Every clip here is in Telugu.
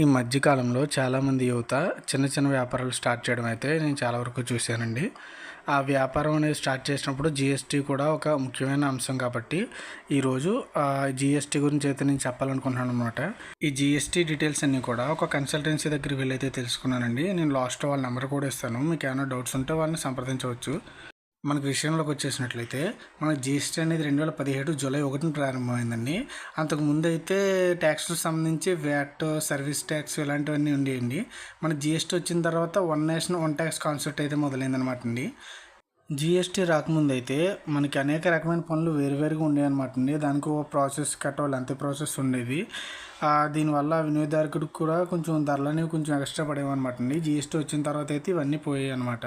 ఈ మధ్యకాలంలో చాలామంది యువత చిన్న చిన్న వ్యాపారాలు స్టార్ట్ చేయడం అయితే నేను చాలా వరకు చూశానండి. ఆ వ్యాపారం అనేది స్టార్ట్ చేసినప్పుడు జిఎస్టీ కూడా ఒక ముఖ్యమైన అంశం కాబట్టి ఈరోజు జిఎస్టీ గురించి అయితే నేను చెప్పాలనుకుంటున్నాను అనమాట ఈ జిఎస్టీ డీటెయిల్స్ అన్నీ కూడా ఒక కన్సల్టెన్సీ దగ్గరికి వెళ్ళైతే తెలుసుకున్నానండి. నేను లాస్ట్ వాళ్ళ నెంబర్ కూడా ఇస్తాను. మీకు ఏమైనా డౌట్స్ ఉంటే వాళ్ళని సంప్రదించవచ్చు. మనకి విషయంలోకి వచ్చేసినట్లయితే మన జిఎస్టీ అనేది రెండు వేల పదిహేడు జూలై ఒకటిన ప్రారంభమైందండి. అంతకు ముందు అయితే ట్యాక్స్లకు సంబంధించి వ్యాట్ సర్వీస్ ట్యాక్స్ ఇలాంటివన్నీ ఉండేయండి. మన జిఎస్టీ వచ్చిన తర్వాత one nation one tax concept అయితే మొదలైందనమాట అండి జిఎస్టీ రాకముందు అయితే మనకి అనేక రకమైన పనులు వేరువేరుగా ఉండేవి అనమాట అండి. దానికి ఒక ప్రాసెస్ కట్టాలి అంతే ప్రాసెస్ ఉండేది. దీనివల్ల వినియోగదారుడికి కూడా కొంచెం ధరలు అనేవి కొంచెం ఎక్స్ట్రా పడేవన్నమాట అండి. జిఎస్టీ వచ్చిన తర్వాత అయితే ఇవన్నీ పోయాయి అనమాట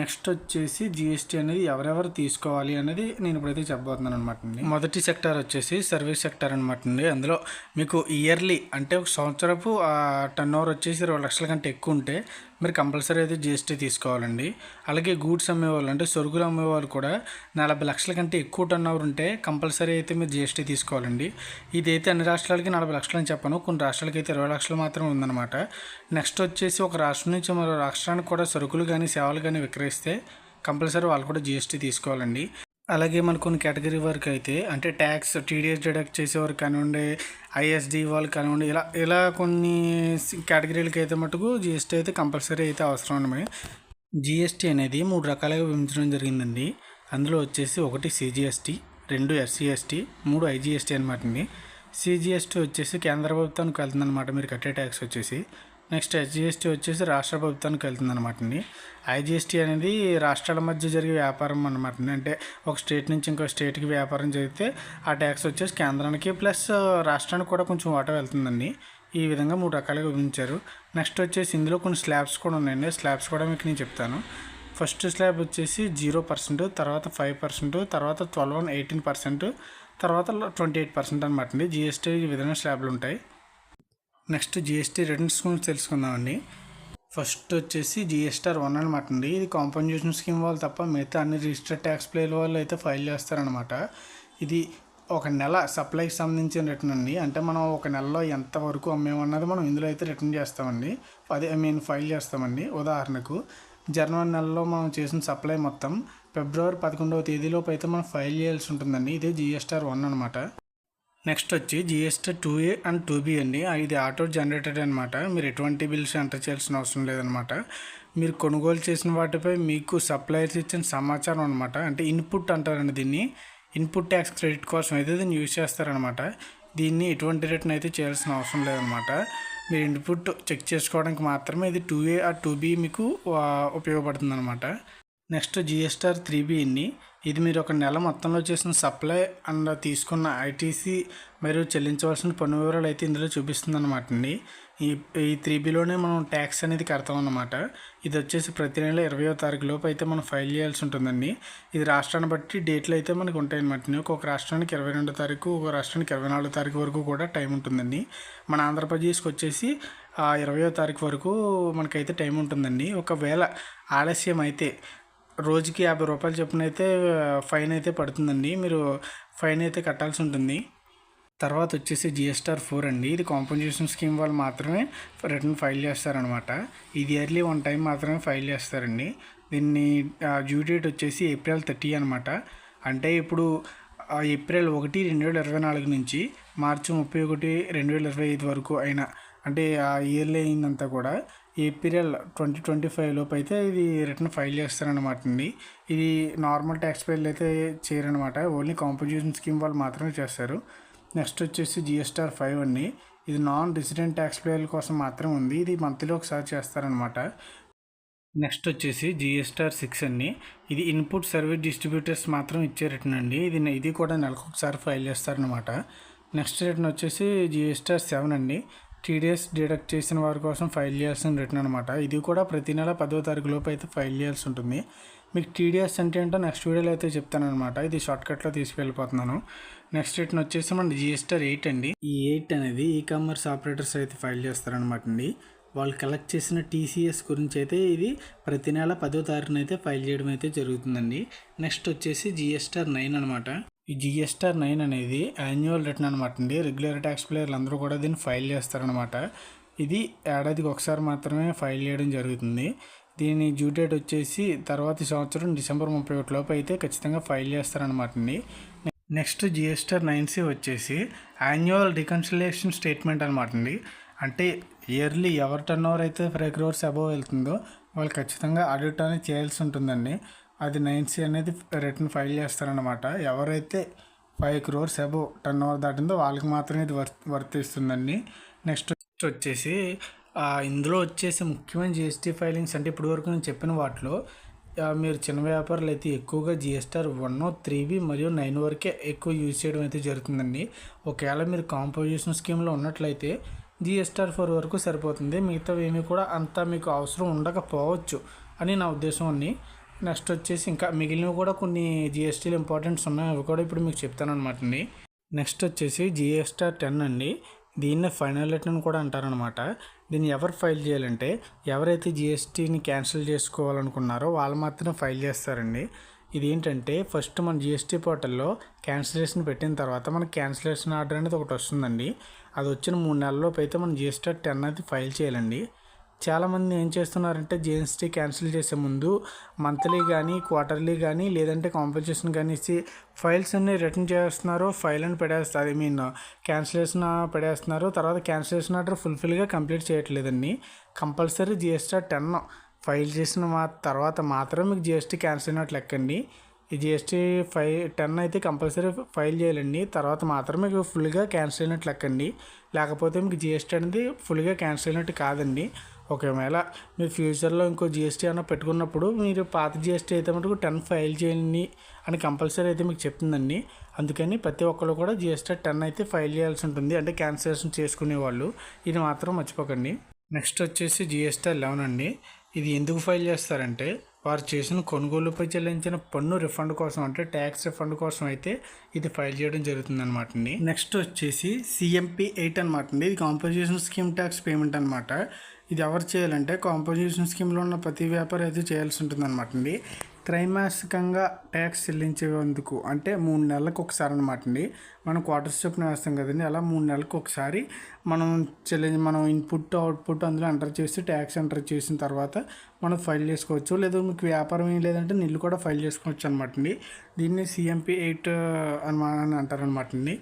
నెక్స్ట్ వచ్చేసి జిఎస్టీ అనేది ఎవరెవరు తీసుకోవాలి అనేది నేను ఇప్పుడైతే చెప్పబోతున్నాను అనమాట అండి. మొదటి సెక్టార్ వచ్చేసి సర్వీస్ సెక్టార్ అనమాట అండి. అందులో మీకు ఇయర్లీ అంటే ఒక సంవత్సరపు టర్న్ ఓవర్ వచ్చేసి ఇరవై లక్షల కంటే ఎక్కువ ఉంటే మీరు కంపల్సరీ అయితే జిఎస్టీ తీసుకోవాలండి. అలాగే గూడ్స్ అమ్మేవాళ్ళు అంటే సరుకులు అమ్మేవాళ్ళు కూడా నలభై లక్షల కంటే ఎక్కువ టర్న్ ఓవర్ ఉంటే కంపల్సరీ అయితే మీరు జిఎస్టీ తీసుకోవాలండి. ఇదైతే అన్ని రాష్ట్రాలకి నలభై లక్షలు అని చెప్పను. కొన్ని రాష్ట్రాలకి అయితే ఇరవై లక్షలు మాత్రమే ఉందన్నమాట. నెక్స్ట్ వచ్చేసి ఒక రాష్ట్రం నుంచి మరో రాష్ట్రానికి కూడా సరుకులు కానీ సేవలు కానీ విక్రయిస్తే కంపల్సరీ వాళ్ళు కూడా జిఎస్టీ తీసుకోవాలండి. అలాగే మన కొన్ని కేటగిరీ వరకు అయితే అంటే ట్యాక్స్ టీడీఎస్ డిడక్ట్ చేసేవారు కానివ్వండి ఐఎస్డి వాళ్ళు కానివ్వండి ఇలా ఇలా కొన్ని కేటగిరీలకి అయితే మటుకు జిఎస్టీ అయితే కంపల్సరీ అయితే అవసరం అనమాట. జిఎస్టీ అనేది మూడు రకాలుగా విభజించడం జరిగిందండి. అందులో వచ్చేసి ఒకటి సిజిఎస్టీ రెండు ఎస్సీఎస్టీ మూడు ఐజిఎస్టీ అనమాట అండి. సిజిఎస్టీ వచ్చేసి కేంద్ర ప్రభుత్వానికి వెళ్తుందన్నమాట. మీరు కట్టే ట్యాక్స్ వచ్చేసి. నెక్స్ట్ ఎస్జిఎస్టీ వచ్చేసి రాష్ట్ర ప్రభుత్వానికి వెళ్తుంది అనమాట అండి. ఐజిఎస్టీ అనేది రాష్ట్రాల మధ్య జరిగే వ్యాపారం అనమాట అండి. అంటే ఒక స్టేట్ నుంచి ఇంకో స్టేట్కి వ్యాపారం జరిగితే ఆ ట్యాక్స్ వచ్చేసి కేంద్రానికి ప్లస్ రాష్ట్రానికి కూడా కొంచెం వాటా వెళ్తుందండి. ఈ విధంగా మూడు రకాలుగా విభజించారు. నెక్స్ట్ వచ్చేసి ఇందులో కొన్ని స్లాబ్స్ కూడా ఉన్నాయండి. స్లాబ్స్ కూడా మీకు నేను చెప్తాను. ఫస్ట్ స్లాబ్ వచ్చేసి జీరో పర్సెంట్ తర్వాత ఫైవ్ పర్సెంట్ తర్వాత ట్వెల్వ్ వన్ ఎయిటీన్ పర్సెంట్ తర్వాత ట్వంటీ ఎయిట్ పర్సెంట్ అనమాట అండి. జిఎస్టీ ఈ విధంగా స్లాబ్లు ఉంటాయి. నెక్స్ట్ జిఎస్టీ రిటర్న్స్ గురించి తెలుసుకుందామండి. ఫస్ట్ వచ్చేసి జిఎస్టీఆర్ వన్ అనమాట అండి. ఇది కాంపన్సేషన్ స్కీమ్ వాళ్ళు తప్ప మిగతా అన్ని రిజిస్టర్డ్ ట్యాక్స్ ప్లేయర్ వాళ్ళు అయితే ఫైల్ చేస్తారనమాట ఇది ఒక నెల సప్లైకి సంబంధించిన రిటర్న్ అండి. అంటే మనం ఒక నెలలో ఎంతవరకు అమ్మేమన్నది మనం ఇందులో అయితే రిటర్న్ చేస్తామండి. అదే ఐ మీన్ ఫైల్ చేస్తామండి ఉదాహరణకు. జనవరి నెలలో మనం చేసిన సప్లై మొత్తం ఫిబ్రవరి పదకొండవ తేదీలోపు అయితే మనం ఫైల్ చేయాల్సి ఉంటుందండి. ఇదే జిఎస్టీఆర్ వన్ అనమాట నెక్స్ట్ వచ్చి GST two A and two B అండి. ఇది ఆటో జనరేటెడ్ అనమాట మీరు ఎటువంటి బిల్స్ ఎంటర్ చేయాల్సిన అవసరం లేదనమాట మీరు కొనుగోలు చేసిన వాటిపై మీకు సప్లయర్స్ ఇచ్చిన సమాచారం అనమాట అంటే ఇన్పుట్ అంటారండి దీన్ని. ఇన్పుట్ ట్యాక్స్ క్రెడిట్ కోసం అయితే దీన్ని యూజ్ చేస్తారనమాట దీన్ని ఎటువంటి రిటర్న్ అయితే చేయాల్సిన అవసరం లేదనమాట మీరు ఇన్పుట్ చెక్ చేసుకోవడానికి మాత్రమే ఇది టూ ఏ ఆ టూ బి మీకు ఉపయోగపడుతుంది అనమాట నెక్స్ట్ జిఎస్టార్ త్రీ బిని ఇది మీరు ఒక నెల మొత్తంలో చేసిన సప్లై అండ్ తీసుకున్న ఐటీసీ మరియు చెల్లించవలసిన పన్ను వివరాలు అయితే ఇందులో చూపిస్తుంది అనమాట అండి. ఈ ఈ త్రీ బిలోనే మనం ట్యాక్స్ అనేది కడతాం అన్నమాట ఇది వచ్చేసి ప్రతి నెల ఇరవయో తారీఖు లోపు అయితే మనం ఫైల్ చేయాల్సి ఉంటుందండి. ఇది రాష్ట్రాన్ని బట్టి డేట్లు అయితే మనకు ఉంటాయి అనమాట ఒక్కొక్క రాష్ట్రానికి ఇరవై రెండో తారీఖు ఒక రాష్ట్రానికి ఇరవై నాలుగో తారీఖు వరకు కూడా టైం ఉంటుందండి. మన ఆంధ్రప్రదేశ్కి వచ్చేసి ఇరవయో తారీఖు వరకు మనకైతే టైం ఉంటుందండి. ఒకవేళ ఆలస్యం అయితే రోజుకి యాభై రూపాయలు చొప్పున అయితే ఫైన్ అయితే పడుతుందండి. మీరు ఫైన్ అయితే కట్టాల్సి ఉంటుంది. తర్వాత వచ్చేసి జిఎస్టార్ ఫోర్ అండి. ఇది కాంపన్సేషన్ స్కీమ్ వాళ్ళు మాత్రమే రిటర్న్ ఫైల్ చేస్తారనమాట ఇది ఇయర్లీ వన్ టైం మాత్రమే ఫైల్ చేస్తారండి. దీన్ని డ్యూ డేట్ వచ్చేసి ఏప్రిల్ థర్టీ అనమాట అంటే ఇప్పుడు ఏప్రిల్ ఒకటి రెండు వేల ఇరవై నాలుగు నుంచి మార్చి ముప్పై ఒకటి రెండు వేల ఇరవై ఐదు వరకు అయినా అంటే ఆ ఇయర్లీ అయిందంతా కూడా ఏప్రిల్ ట్వంటీ ట్వంటీ ఫైవ్ లోపు అయితే ఇది రిటర్న్ ఫైల్ చేస్తారనమాట అండి. ఇది నార్మల్ ట్యాక్స్ పేర్లు అయితే చేయరనమాట ఓన్లీ కాంపోజిషన్ స్కీమ్ వాళ్ళు మాత్రమే చేస్తారు. నెక్స్ట్ వచ్చేసి జిఎస్టార్ ఫైవ్ అండి. ఇది నాన్ రెసిడెంట్ ట్యాక్స్ పేర్ల కోసం మాత్రమే ఉంది. ఇది మంత్లీ ఒకసారి చేస్తారనమాట నెక్స్ట్ వచ్చేసి జిఎస్టార్ సిక్స్ అండి. ఇది ఇన్పుట్ సర్వీస్ డిస్ట్రిబ్యూటర్స్ మాత్రం ఇచ్చే రిటర్న్ అండి. ఇది ఇది కూడా నెలకు ఒకసారి ఫైల్ చేస్తారనమాట నెక్స్ట్ రిటర్న్ వచ్చేసి జిఎస్టార్ సెవెన్ అండి. టీడీఎస్ డిడక్ట్ చేసిన వారి కోసం ఫైల్ చేయాల్సిన రిటర్న్ అనమాట ఇది కూడా ప్రతి నెల పదో తారీఖు లోపు అయితే ఫైల్ చేయాల్సి ఉంటుంది మీకు టీడీఎస్ అంటే ఏంటో నెక్స్ట్ వీడియోలో అయితే చెప్తానమాట ఇది షార్ట్కట్లో తీసుకెళ్ళిపోతున్నాను. నెక్స్ట్ రిటర్న్ వచ్చేసి మన జిఎస్టర్ ఎయిట్ అండి. ఈ ఎయిట్ అనేది ఈ కామర్స్ ఆపరేటర్స్ అయితే ఫైల్ చేస్తారనమాట అండి. వాళ్ళు కలెక్ట్ చేసిన టీసీఎస్ గురించి అయితే ఇది ప్రతి నెల పదో తారీఖున అయితే ఫైల్ చేయడం అయితే జరుగుతుందండి నెక్స్ట్ వచ్చేసి జిఎస్టర్ నైన్ అనమాట ఈ జిఎస్టర్ నైన్ అనేది యాన్యువల్ రిటర్న్ అనమాట అండి. రెగ్యులర్ ట్యాక్స్ ప్లేయర్లు అందరూ కూడా దీన్ని ఫైల్ చేస్తారనమాట ఇది ఏడాదికి ఒకసారి మాత్రమే ఫైల్ చేయడం జరుగుతుంది. దీని డ్యూ డేట్ వచ్చేసి తర్వాత సంవత్సరం డిసెంబర్ ముప్పై ఒకటి లోపు అయితే ఖచ్చితంగా ఫైల్ చేస్తారనమాట అండి. నెక్స్ట్ జిఎస్టర్ నైన్ సి వచ్చేసి యాన్యువల్ రికన్సిలేషన్ స్టేట్మెంట్ అనమాట అండి. అంటే ఇయర్లీ ఎవరి టర్న్ ఓవర్ అయితే ఫైవ్ క్రోర్స్ అబవ్ వెళ్తుందో వాళ్ళు ఖచ్చితంగా ఆడిట్ అనేది చేయాల్సి ఉంటుందండి. అది నైన్ సి అనేది రిటర్న్ ఫైల్ చేస్తారనమాట ఎవరైతే five crores above turnover దాటిందో వాళ్ళకి మాత్రమే ఇది వర్త్ వర్తిస్తుందండి. నెక్స్ట్ వచ్చేసి ఇందులో వచ్చేసి ముఖ్యమైన జిఎస్టీ ఫైలింగ్స్ అంటే ఇప్పటివరకు నేను చెప్పిన వాటిలో మీరు చిన్న వ్యాపారులు అయితే ఎక్కువగా జిఎస్టార్ వన్ త్రీవి మరియు నైన్ వరకే ఎక్కువ యూజ్ చేయడం అయితే జరుగుతుందండి. ఒకవేళ మీరు కాంపోజిషన్ స్కీమ్లో ఉన్నట్లయితే జిఎస్టార్ ఫోర్ వరకు సరిపోతుంది. మిగతావి ఏమీ కూడా అంత మీకు అవసరం ఉండకపోవచ్చు అని నా ఉద్దేశం అండి. నెక్స్ట్ వచ్చేసి ఇంకా మిగిలినవి కూడా కొన్ని జిఎస్టీలు ఇంపార్టెంట్స్ ఉన్నాయి. అవి కూడా ఇప్పుడు మీకు చెప్తాను అనమాట అండి. నెక్స్ట్ వచ్చేసి జిఎస్టార్ టెన్ అండి. దీన్నే ఫైనల్ రిటర్న్ కూడా అంటారనమాట దీన్ని ఎవరు ఫైల్ చేయాలంటే ఎవరైతే జిఎస్టీని క్యాన్సిల్ చేసుకోవాలనుకున్నారో వాళ్ళు మాత్రమే ఫైల్ చేస్తారండి. ఇది ఏంటంటే ఫస్ట్ మన జిఎస్టీ పోర్టల్లో క్యాన్సిలేషన్ పెట్టిన తర్వాత మన క్యాన్సిలేషన్ ఆర్డర్ అనేది ఒకటి వస్తుందండి. అది వచ్చిన మూడు నెలల్లోపు అయితే మనం జిఎస్టీ టెన్ అనేది ఫైల్ చేయాలండి. చాలామంది ఏం చేస్తున్నారంటే జిఎస్టీ క్యాన్సిల్ చేసే ముందు మంత్లీ కానీ క్వార్టర్లీ కానీ లేదంటే కాంపెన్సేషన్ కానీ ఇచ్చి ఫైల్స్ అన్ని రిటర్న్ చేస్తున్నారు ఫైల్ అని పెడేస్తారు ఐ మీన్ క్యాన్సిలేషన్ పెడేస్తున్నారు తర్వాత క్యాన్సిలేషన్ ఆర్డర్ ఫుల్ఫిల్గా కంప్లీట్ చేయట్లేదండి. కంపల్సరీ జిఎస్టీ టెన్ ఫైల్ చేసిన మా తర్వాత మాత్రం మీకు జిఎస్టీ క్యాన్సిల్ అయినట్లు లెక్కండి ఈ జిఎస్టీ ఫై టెన్ అయితే కంపల్సరీ ఫైల్ చేయాలండి. తర్వాత మాత్రమే మీకు ఫుల్గా క్యాన్సిల్ అయినట్లు లెక్కండి లేకపోతే మీకు జిఎస్టీ అనేది ఫుల్గా క్యాన్సిల్ అయినట్టు కాదండి. ఒకవేళ మీరు ఫ్యూచర్లో ఇంకో జిఎస్టీ అన్న పెట్టుకున్నప్పుడు మీరు పాత జిఎస్టీ అయితే మటుకు టెన్ ఫైల్ చేయండి అని కంపల్సరీ అయితే మీకు చెప్తుందండి. అందుకని ప్రతి ఒక్కరు కూడా జిఎస్టీ టెన్ అయితే ఫైల్ చేయాల్సి ఉంటుంది. అంటే క్యాన్సిలేషన్ చేసుకునే వాళ్ళు. ఇది మాత్రం మర్చిపోకండి. నెక్స్ట్ వచ్చేసి జిఎస్టీ లెవెన్ అండి. ఇది ఎందుకు ఫైల్ చేస్తారంటే వారు చేసిన కొనుగోలుపై చెల్లించిన పన్ను రిఫండ్ కోసం అంటే ట్యాక్స్ రిఫండ్ కోసం అయితే ఇది ఫైల్ చేయడం జరుగుతుంది అనమాట అండి. నెక్స్ట్ వచ్చేసి సిఎంపి ఎయిట్ అనమాట అండి. ఇది కాంపోజిషన్ స్కీమ్ ట్యాక్స్ పేమెంట్ అనమాట ఇది ఎవరు చేయాలంటే కాంపోజిషన్ స్కీమ్లో ఉన్న ప్రతి వ్యాపారం అయితే చేయాల్సి ఉంటుంది అనమాట అండి. త్రైమాసికంగా ట్యాక్స్ చెల్లించేందుకు అంటే మూడు నెలలకు ఒకసారి అనమాట అండి. మనం క్వార్టర్స్ చొప్పున వేస్తాం కదండి అలా మూడు నెలలకు ఒకసారి మనం చెల్లి మనం ఇన్పుట్ అవుట్పుట్ అందులో ఎంటర్ చేసి ట్యాక్స్ ఎంటర్ చేసిన తర్వాత మనం ఫైల్ చేసుకోవచ్చు. లేదా మీకు వ్యాపారం ఏం లేదంటే నిల్లు కూడా ఫైల్ చేసుకోవచ్చు అనమాట అండి. దీన్ని సిఎంపి ఎయిట్ అని అని అంటారనమాట అండి.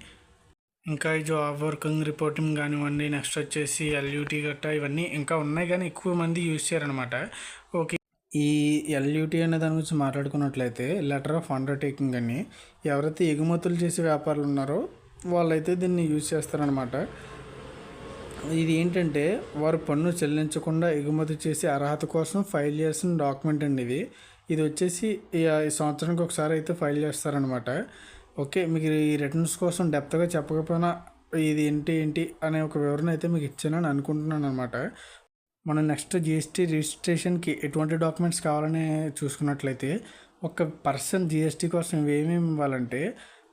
ఇంకా ఈ జాబ్ వర్కింగ్ రిపోర్టింగ్ కానివ్వండి నెక్స్ట్ వచ్చేసి ఎల్యూటీ గట్టా ఇవన్నీ ఇంకా ఉన్నాయి కానీ ఎక్కువ మంది యూజ్ చేయరనమాట ఓకే. ఈ ఎల్యూటీ అనే దాని గురించి మాట్లాడుకున్నట్లయితే లెటర్ ఆఫ్ అండర్టేకింగ్ అని ఎవరైతే ఎగుమతులు చేసే వ్యాపారులు ఉన్నారో వాళ్ళైతే దీన్ని యూజ్ చేస్తారనమాట ఇది ఏంటంటే వారు పన్ను చెల్లించకుండా ఎగుమతి చేసే అర్హత కోసం ఫైల్ చేసిన డాక్యుమెంట్ అండి ఇది. ఇది వచ్చేసి ఈ ఈ సంవత్సరానికి ఒకసారి అయితే ఫైల్ చేస్తారనమాట ఓకే మీకు ఈ రిటర్న్స్ కోసం డెప్త్గా చెప్పకపోయినా ఇది ఏంటి ఏంటి అనే ఒక వివరణ అయితే మీకు ఇచ్చానని అనుకుంటున్నాను అనమాట మనం నెక్స్ట్ జిఎస్టీ రిజిస్ట్రేషన్కి ఎటువంటి డాక్యుమెంట్స్ కావాలని చూసుకున్నట్లయితే ఒక పర్సన్ జిఎస్టీ కోసం ఏమేమి ఇవ్వాలంటే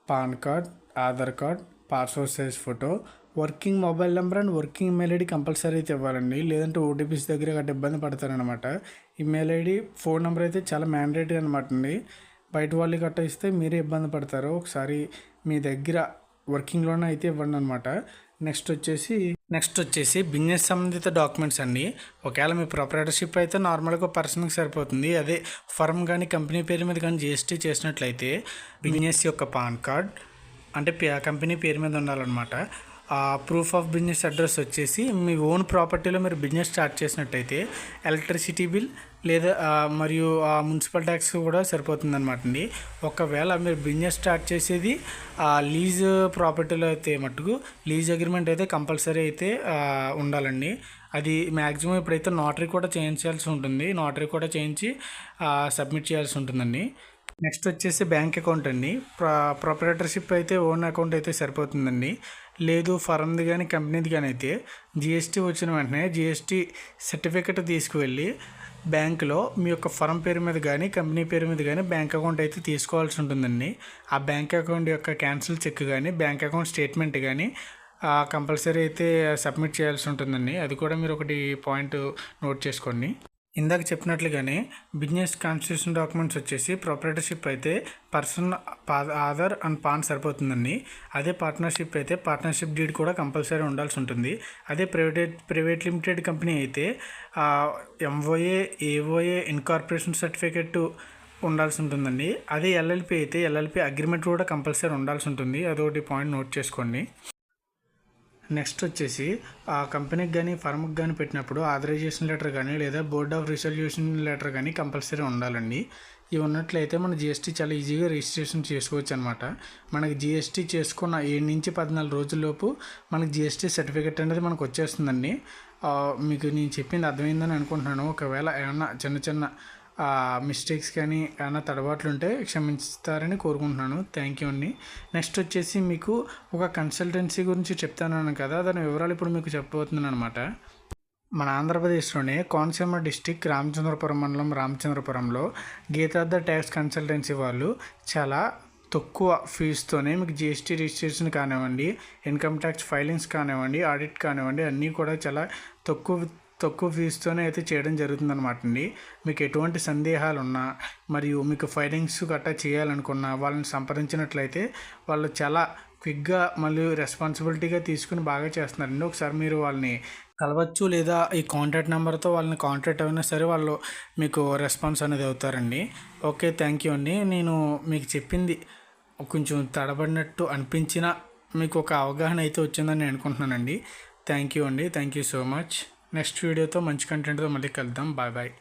PAN card Aadhaar card passport size photo working mobile number and working email ID compulsory అయితే ఇవ్వాలండి. లేదంటే ఓటీపీస్ దగ్గర గట్ట ఇబ్బంది పడతారనమాట ఈమెయిల్ ఐడి ఫోన్ నెంబర్ అయితే చాలా మ్యాండేటరీ అనమాట అండి. బయట వాళ్ళు గట్రా ఇస్తే మీరే ఇబ్బంది పడతారు. ఒకసారి మీ దగ్గర వర్కింగ్లోనే అయితే ఇవ్వండి అనమాట నెక్స్ట్ వచ్చేసి నెక్స్ట్ వచ్చేసి బిజినెస్ సంబంధిత డాక్యుమెంట్స్ అండి. ఒకవేళ మీ ప్రొపరేటర్షిప్ అయితే నార్మల్గా పర్సన్కి సరిపోతుంది. అదే ఫర్మ్ కానీ కంపెనీ పేరు మీద కానీ జిఎస్టీ చేసినట్లయితే బిజినెస్ యొక్క పాన్ కార్డ్ అంటే పే- కంపెనీ పేరు మీద ఉండాలన్నమాట. ప్రూఫ్ ఆఫ్ బిజినెస్ అడ్రస్ వచ్చేసి మీ ఓన్ ప్రాపర్టీలో మీరు బిజినెస్ స్టార్ట్ చేసినట్టయితే ఎలక్ట్రిసిటీ బిల్ లేదా మరియు ఆ మున్సిపల్ ట్యాక్స్ కూడా సరిపోతుందన్నమాట అండి. ఒకవేళ మీరు బిజినెస్ స్టార్ట్ చేసేది లీజ్ ప్రాపర్టీలో అయితే మట్టుకు లీజ్ అగ్రిమెంట్ అయితే కంపల్సరీ అయితే ఉండాలండి. అది మ్యాక్సిమం ఇప్పుడైతే నోటరీ కూడా చేయించాల్సి ఉంటుంది నోటరీ కూడా చేయించి సబ్మిట్ చేయాల్సి ఉంటుందండి. నెక్స్ట్ వచ్చేసి బ్యాంక్ అకౌంట్ అండి. ప్రొపరేటర్షిప్ అయితే ఓన్ అకౌంట్ అయితే సరిపోతుందండి. లేదు ఫర్మ్ది కానీ కంపెనీది కానీ అయితే జిఎస్టీ వచ్చిన వెంటనే జిఎస్టీ సర్టిఫికెట్ తీసుకువెళ్ళి బ్యాంకులో మీ యొక్క ఫర్మ్ పేరు మీద కానీ కంపెనీ పేరు మీద కానీ బ్యాంక్ అకౌంట్ అయితే తీసుకోవాల్సి ఉంటుందండి. ఆ బ్యాంక్ అకౌంట్ యొక్క క్యాన్సిల్ చెక్ కానీ బ్యాంక్ అకౌంట్ స్టేట్మెంట్ కానీ కంపల్సరీ అయితే సబ్మిట్ చేయాల్సి ఉంటుందండి. అది కూడా మీరు ఒకటి పాయింట్ నోట్ చేసుకోండి. ఇందాక చెప్పినట్లుగానే బిజినెస్ కాన్స్టిట్యూషన్ డాక్యుమెంట్స్ వచ్చేసి ప్రొపరేటర్షిప్ అయితే పర్సన్ ఆధార్ అండ్ పాన్ సరిపోతుందండి. అదే పార్ట్నర్షిప్ అయితే పార్ట్నర్షిప్ డీడ్ కూడా కంపల్సరీ ఉండాల్సి ఉంటుంది. అదే ప్రైవేట్ ప్రైవేట్ లిమిటెడ్ కంపెనీ అయితే ఎంఓఏ ఏఓఏ ఇన్కార్పొరేషన్ సర్టిఫికెట్ ఉండాల్సి ఉంటుందండి. అదే ఎల్ఎల్పి అయితే ఎల్ఎల్పి అగ్రిమెంట్ కూడా కంపల్సరీ ఉండాల్సి ఉంటుంది. అదొకటి పాయింట్ నోట్ చేసుకోండి. నెక్స్ట్ వచ్చేసి ఆ కంపెనీకి కానీ ఫర్మ్కి కానీ పెట్టినప్పుడు ఆథరైజేషన్ లెటర్ కానీ లేదా బోర్డ్ ఆఫ్ రిజల్యూషన్ లెటర్ కానీ కంపల్సరీ ఉండాలండి. ఇవి ఉన్నట్లయితే మన జిఎస్టీ చాలా ఈజీగా రిజిస్ట్రేషన్ చేసుకోవచ్చు అనమాట మనకి జిఎస్టీ చేసుకున్న ఏడు నుంచి పద్నాలుగు రోజుల్లోపు మనకి జిఎస్టీ సర్టిఫికేట్ అనేది మనకు వచ్చేస్తుందండి. మీకు నేను చెప్పింది అర్థమైందని అనుకుంటున్నాను. ఒకవేళ ఏమన్నా చిన్న చిన్న మిస్టేక్స్ కానీ ఏమైనా తడబాట్లు ఉంటే క్షమిస్తారని కోరుకుంటున్నాను. థ్యాంక్ యూ అండి. నెక్స్ట్ వచ్చేసి మీకు ఒక కన్సల్టెన్సీ గురించి చెప్తాను కదా దాని వివరాలు ఇప్పుడు మీకు చెప్పబోతున్నాను అనమాట మన ఆంధ్రప్రదేశ్లోనే కోనసీమ డిస్టిక్ రామచంద్రపురం మండలం రామచంద్రపురంలో గీతార్థ ట్యాక్స్ కన్సల్టెన్సీ వాళ్ళు చాలా తక్కువ ఫీజుతోనే మీకు జిఎస్టీ రిజిస్ట్రేషన్ కానివ్వండి ఇన్కమ్ ట్యాక్స్ ఫైలింగ్స్ కానివ్వండి ఆడిట్ కానివ్వండి అన్నీ కూడా చాలా తక్కువ తక్కువ ఫీజుతోనే అయితే చేయడం జరుగుతుందన్నమాట అండి మీకు ఎటువంటి సందేహాలు ఉన్నా మరియు మీకు ఫైలింగ్స్ గట్టా చేయాలనుకున్నా వాళ్ళని సంప్రదించినట్లయితే వాళ్ళు చాలా క్విక్గా మళ్ళీ రెస్పాన్సిబిలిటీగా తీసుకుని బాగా చేస్తున్నారండి. ఒకసారి మీరు వాళ్ళని కలవచ్చు లేదా ఈ కాంటాక్ట్ నెంబర్తో వాళ్ళని కాంటాక్ట్ అయినా సరే వాళ్ళు మీకు రెస్పాన్స్ అనేది అవుతారండి. ఓకే థ్యాంక్ యూ అండి. నేను మీకు చెప్పింది కొంచెం తడబడినట్టు అనిపించిన మీకు ఒక అవగాహన అయితే వచ్చిందని నేను అనుకుంటున్నానండి. థ్యాంక్ యూ అండి. Thank you so much next వీడియోతో మంచి కంటెంట్తో మళ్ళీ కలుద్దాం. Bye bye